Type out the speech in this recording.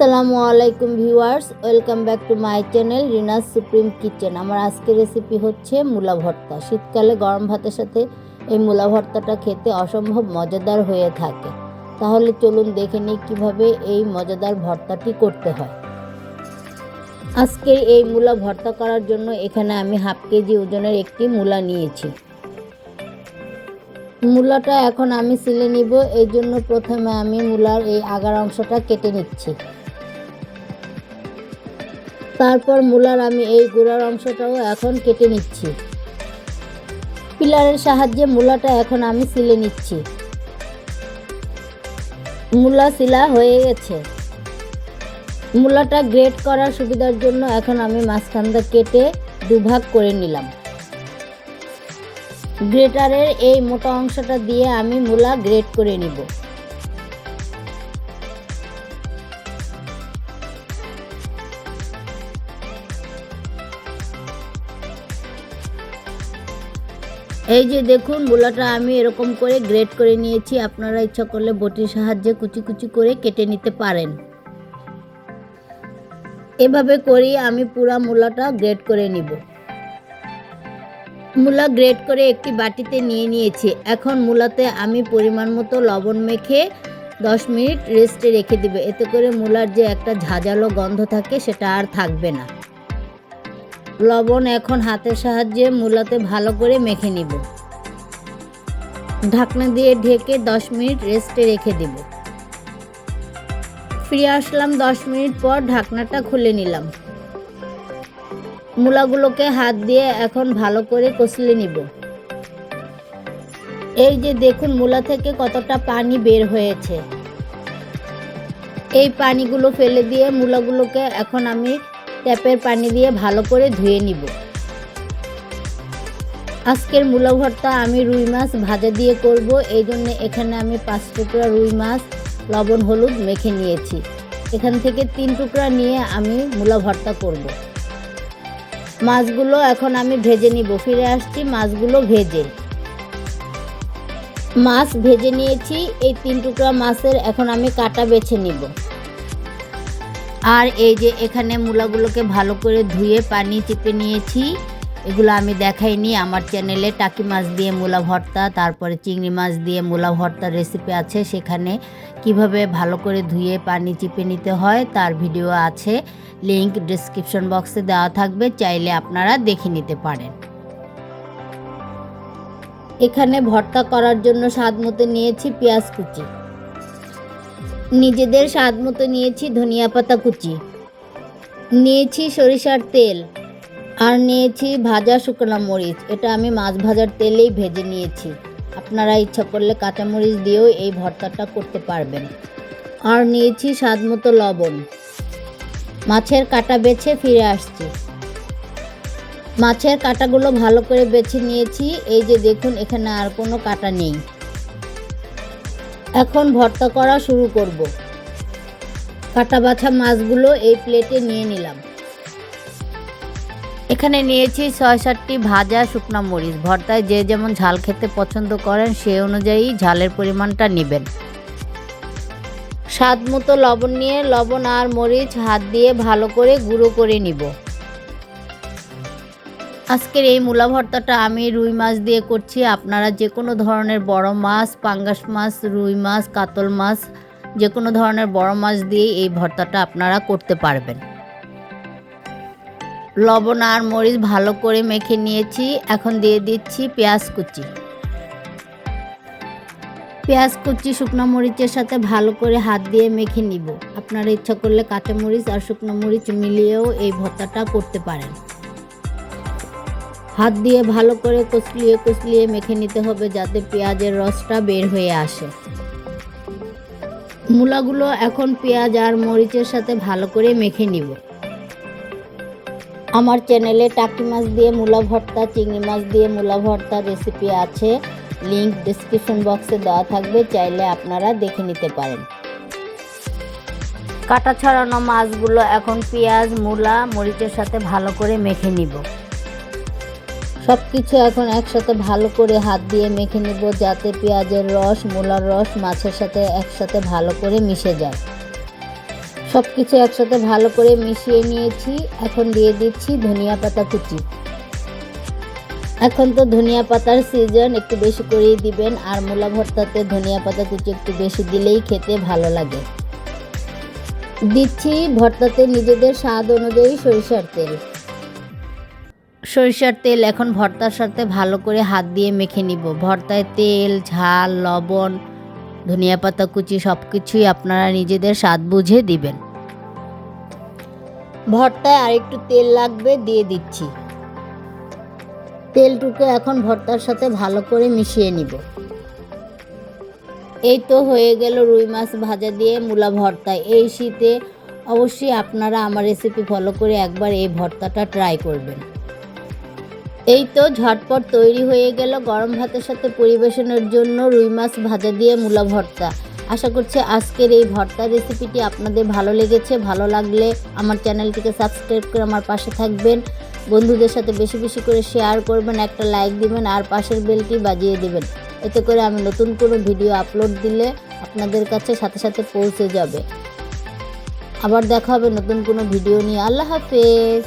আসসালামু আলাইকুম viewers, welcome back to my channel Rina's supreme kitchen. আমার আজকের রেসিপি হচ্ছে মূলা ভর্তা। শীতকালে গরম ভাতের সাথে এই মূলা ভর্তাটা খেতে অসম্ভব মজাদার হয়ে থাকে। তাহলে চলুন দেখে নিই কীভাবে এই মজাদার ভর্তাটি করতে হয়। আজকের এই মূলা ভর্তা করার জন্য এখানে আমি হাফ কেজি ওজনের একটি মূলা নিয়েছি। মূলাটা এখন আমি সিলে নিব। এই জন্য প্রথমে আমি মূলার এই আগার অংশটা কেটে নিচ্ছি। তারপর মূলার আমি এই গোড়ার অংশটাও এখন কেটে নিচ্ছি। পিলারের সাহায্যে মূলাটা এখন আমি সিলে নিচ্ছি। মূলা সিলা হয়ে গেছে। মূলাটা গ্রেট করার সুবিধার জন্য এখন আমি মাঝখানটা কেটে দুভাগ করে নিলাম। গ্রেটারের এই মোটা অংশটা দিয়ে আমি মূলা গ্রেট করে নিব। এই যে দেখুন, মূলাটা আমি এরকম করে গ্রেট করে নিয়েছি। আপনারা ইচ্ছা করলে বটির সাহায্যে কুচি কুচি করে কেটে নিতে পারেন। এভাবে করি আমি পুরা মূলাটা গ্রেট করে নিব। মূলা গ্রেট করে একটি বাটিতে নিয়ে নিয়েছি। এখন মূলাতে আমি পরিমাণ মতো লবণ মেখে দশ মিনিট রেস্টে রেখে দেবে। এতে করে মূলার যে একটা ঝাঁঝালো গন্ধ থাকে, সেটা আর থাকবে না। লবণ এখন হাতের সাহায্যে মূলাতে ভালো করে মেখে নিব। ঢাকনা দিয়ে ঢেকে দশ মিনিট রেস্টে রেখে দেব। ফিরে আসলাম দশ মিনিট পর ঢাকনাটা খুলে নিলাম। মূলাগুলোকে হাত দিয়ে এখন ভালো করে কষলে নিব। এই যে দেখুন মূলা থেকে কতটা পানি বের হয়েছে। এই পানিগুলো ফেলে দিয়ে মূলাগুলোকে এখন আমি ট্যাপের পানি দিয়ে ভালো করে ধুয়ে নিব। আজকের মূলা ভর্তা আমি রুই মাছ ভাজা দিয়ে করব। এই জন্য এখানে আমি পাঁচ টুকরা রুই মাছ, লবণ, হলুদ মেখে নিয়েছি। এখান থেকে তিন টুকরা নিয়ে আমি মূলা ভর্তা করব। মাছগুলো এখন আমি ভেজে নিব। ফিরে আসছি, মাছগুলো ভেজে। মাছ ভেজে নিয়েছি। এই তিন টুকরা মাছের এখন আমি কাটা বেছে নিব। আর এই যে এখানে মূলাগুলোকে ভালো করে ধুয়ে পানি চিপে নিয়েছি, এগুলো আমি দেখাইনি। আমার চ্যানেলে টাকি মাছ দিয়ে মূলা ভর্তা, তারপরে চিংড়ি মাছ দিয়ে মূলা ভর্তার রেসিপি আছে। সেখানে কীভাবে ভালো করে ধুয়ে পানি চিপে নিতে হয় তার ভিডিও আছে। লিংক ডিসক্রিপশন বক্সে দেওয়া থাকবে, চাইলে আপনারা দেখে নিতে পারেন। এখানে ভর্তা করার জন্য স্বাদ মতো নিয়েছি পেঁয়াজ কুচি। নিজেদের স্বাদ মতো নিয়েছি ধনিয়া পাতা কুচি। নিয়েছি সরিষার তেল আর নিয়েছি ভাজা শুকনো মরিচ। এটা আমি মাছ ভাজার তেলেই ভেজে নিয়েছি। আপনারা ইচ্ছা করলে কাঁচামরিচ দিয়েও এই ভর্তাটা করতে পারবেন। আর নিয়েছি স্বাদ মতো লবণ। মাছের কাটা বেছে ফিরে আসছি। মাছের কাটাগুলো ভালো করে বেছে নিয়েছি। এই যে দেখুন, এখানে আর কোনো কাটা নেই। এখন ভর্তা করা শুরু করব। কাটা বাছা মাছগুলো এই প্লেটে নিয়ে নিলাম। এখানে নিয়েছি ছয় সাতটি ভাজা শুকনা মরিচ। ভর্তায় যে যেমন ঝাল খেতে পছন্দ করেন, সে অনুযায়ী ঝালের পরিমাণটা নেবেন। স্বাদ মতো লবণ নিয়ে লবণ আর মরিচ হাত দিয়ে ভালো করে গুঁড়ো করে নিব। আজকের এই মূলা ভর্তাটা আমি রুই মাছ দিয়ে করছি। আপনারা যে কোনো ধরনের বড় মাছ, পাঙ্গাস মাছ, রুই মাছ, কাতল মাছ, যে কোনো ধরনের বড় মাছ দিয়ে এই ভর্তাটা আপনারা করতে পারবেন। লবণ আর মরিচ ভালো করে মেখে নিয়েছি। এখন দিয়ে দিচ্ছি পেঁয়াজ কুচি। পেঁয়াজ কুচি, শুকনো মরিচের সাথে ভালো করে হাত দিয়ে মেখে নিব। আপনারা ইচ্ছা করলে কাঁচা মরিচ আর শুকনো মরিচ মিলিয়েও এই ভর্তাটা করতে পারেন। হাত দিয়ে ভালো করে কচলিয়ে কচলিয়ে মেখে নিতে হবে যাতে পেঁয়াজের রসটা বের হয়ে আসে। মূলাগুলো এখন পেঁয়াজ আর মরিচের সাথে ভালো করে মেখে নিব। আমার চ্যানেলে টাকি মাছ দিয়ে মূলা ভর্তা, চিংড়ি মাছ দিয়ে মূলা ভর্তা রেসিপি আছে। লিংক ডিসক্রিপশন বক্সে দেওয়া থাকবে, চাইলে আপনারা দেখে নিতে পারেন। কাটা ছড়ানো মাছগুলো এখন পেঁয়াজ, মূলা, মরিচের সাথে ভালো করে মেখে নিব। সব কিছু এখন একসাথে ভালো করে হাত দিয়ে মেখে নিব যাতে পেঁয়াজের রস, মূলার রস মাছের সাথে একসাথে ভালো করে মিশে যায়। সব কিছু একসাথে ভালো করে মিশিয়ে নিয়েছি। এখন দিয়ে দিচ্ছি ধনিয়া পাতা কুচি। এখন তো ধনিয়া পাতার সিজন একটু বেশি করেই দিবেন। আর মূলা ভর্তাতে ধনিয়া পাতা কুচি একটু বেশি দিলেই খেতে ভালো লাগে। দিচ্ছি ভর্তাতে নিজেদের স্বাদ অনুযায়ী সরিষার তেল। সরিষার তেল এখন ভর্তার সাথে ভালো করে হাত দিয়ে মেখে নিব। ভর্তায় তেল, ঝাল, লবণ, ধনিয়া পাতা, কুচি সব কিছুই আপনারা নিজেদের স্বাদ বুঝে দিবেন। ভর্তায় আরেকটু তেল লাগবে, দিয়ে দিচ্ছি। তেলটুকু এখন ভর্তার সাথে ভালো করে মিশিয়ে নিব। এই তো হয়ে গেল রুই মাছ ভাজা দিয়ে মূলা ভর্তা। এই শীতে অবশ্যই আপনারা আমার রেসিপি ফলো করে একবার এই ভর্তাটা ট্রাই করবেন। এই তো ঝটপট তৈরি হয়ে গেল গরম ভাতের সাথে পরিবেশনের জন্য রুই মাছ ভাজা দিয়ে মূলা ভর্তা। আশা করছি আজকের এই ভর্তা রেসিপিটি আপনাদের ভালো লেগেছে, ভালো লাগলে আমার চ্যানেলটিকে সাবস্ক্রাইব করে আমার পাশে থাকবেন। বন্ধুদের সাথে বেশি বেশি করে শেয়ার করবেন, একটা লাইক দিবেন, আর পাশের বেলটি বাজিয়ে দিবেন। এতে করে আমি নতুন কোনো ভিডিও আপলোড দিলে আপনাদের কাছে সাথে সাথে পৌঁছে যাবে। আবার দেখা হবে নতুন কোনো ভিডিও নিয়ে। আল্লাহ হাফেজ।